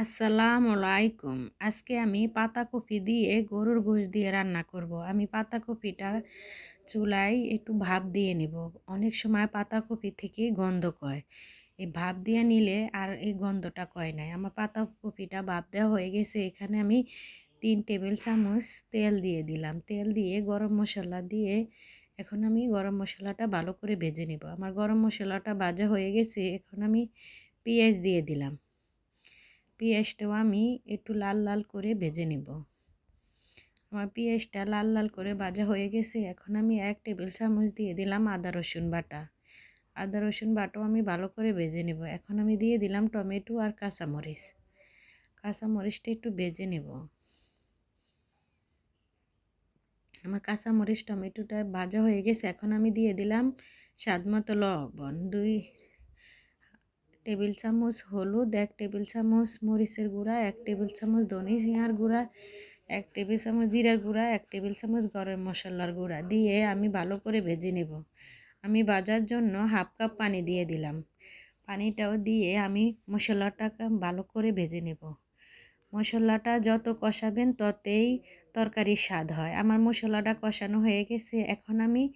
আসসালামু আলাইকুম আজকে আমি পাতাকপি দিয়ে গরুর গোশ দিয়ে রান্না করব। আমি পাতাকপিটা চুলায় একটু ভাপ দিয়ে নেব। অনেক সময় পাতাকপি থেকে গন্ধ কয়। এই ভাপ দিয়ে নিলে আর এই গন্ধটা কয় নাই। আমার পাতাকপিটা ভাপ দেওয়া হয়ে গেছে। এখানে আমি তিন টেবিল চামচ তেল দিয়ে দিলাম। তেল দিয়ে গরম মশলা দিয়ে এখন আমি গরম মশলাটা ভালো করে ভেজে নেব। আমার গরম মশলাটা ভাজা হয়ে গেছে। এখন আমি পেঁয়াজ দিয়ে দিলাম। পেঁয়াজটাও আমি একটু লাল লাল করে ভেজে নেব। আমার পেঁয়াজটা লাল লাল করে ভাজা হয়ে গেছে। এখন আমি এক টেবিল চামচ দিয়ে দিলাম আদা, রসুন বাটা। আদা, রসুন বাটাও আমি ভালো করে ভেজে নেব। এখন আমি দিয়ে দিলাম টমেটো আর কাঁচামরিচ। কাঁচামরিচটা একটু ভেজে নেব। আমার কাঁচামরিচ, টমেটোটা ভাজা হয়ে গেছে। এখন আমি দিয়ে দিলাম স্বাদ মতো লবণ। দুই টেবিল চামচ হলুদ, এক টেবিল চামচ মরিচের গুঁড়া, এক টেবিল চামচ ধনিয়ার গুঁড়া, এক টেবিল চামচ জিরার গুঁড়া, এক টেবিল চামচ গরম মশলার গুঁড়া দিয়ে আমি ভালো করে ভেজে নেব। আমি বাজার জন্য হাফ কাপ পানি দিয়ে দিলাম। পানিটাও দিয়ে আমি মশলাটাকে ভালো করে ভেজে নেব। মশলাটা যত কষাবেন ততেই তরকারির স্বাদ হয়। আমার মশলাটা কষানো হয়ে গেছে। এখন আমি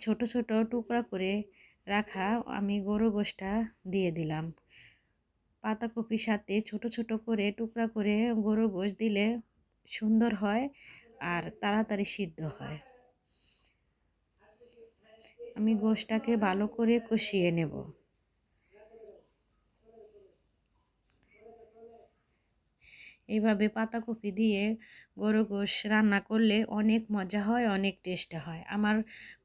ছোট ছোট টুকরা করে রাখা, আমি গরু গোশটা দিয়ে দিলাম। পাতাকপির সাথে ছোট ছোট করে টুকরা করে গরু গোশ দিলে সুন্দর হয় আর তাড়াতাড়ি সিদ্ধ হয়। আমি গোশটাকে ভালো করে কষিয়ে নেব। এইভাবে পাতাকপি দিয়ে গরু গোশ রান্না করলে অনেক মজা হয়, অনেক টেস্ট হয়। আমার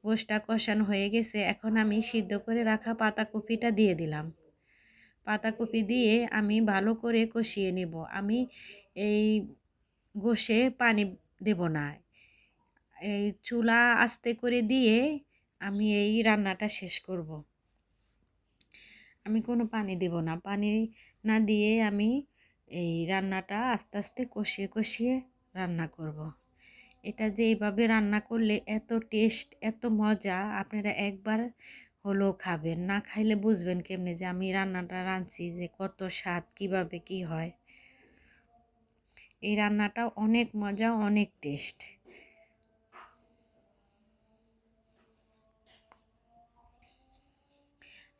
গোশটা কষানো হয়ে গেছে, এখন আমি সিদ্ধ করে রাখা পাতাকপিটা দিয়ে দিলাম। পাতাকপি দিয়ে আমি ভালো করে কষিয়ে নেব। আমি এই গোশে পানি দেব না। এই চুলা আস্তে করে দিয়ে আমি এই রান্নাটা শেষ করব। আমি কোনো পানি দেব না। পানি না দিয়ে আমি এই রান্নাটা আস্তে আস্তে কষিয়ে কষিয়ে রান্না করব। এটা যে এইভাবে রান্না করলে এত টেস্ট, এত মজা, আপনারা একবার হলেও খাবেন। না খাইলে বুঝবেন কেমনি যে আমি রান্নাটা রাঁধছি যে কত স্বাদ, কীভাবে কি হয়। এই রান্নাটা অনেক মজা, অনেক টেস্ট।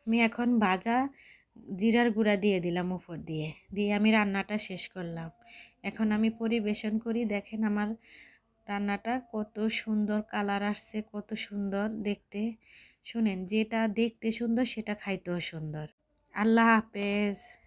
আমি এখন ভাজা জিরার গুঁড়া দিয়ে দিলাম উপর দিয়ে। দিয়ে আমি রান্নাটা শেষ করলাম। এখন আমি পরিবেশন করি। দেখেন আমার রান্নাটা কত সুন্দর কালার আসছে, কত সুন্দর দেখতে। শুনেন, যেটা দেখতে সুন্দর, সেটা খাইতেও সুন্দর। আল্লাহ হাফেজ।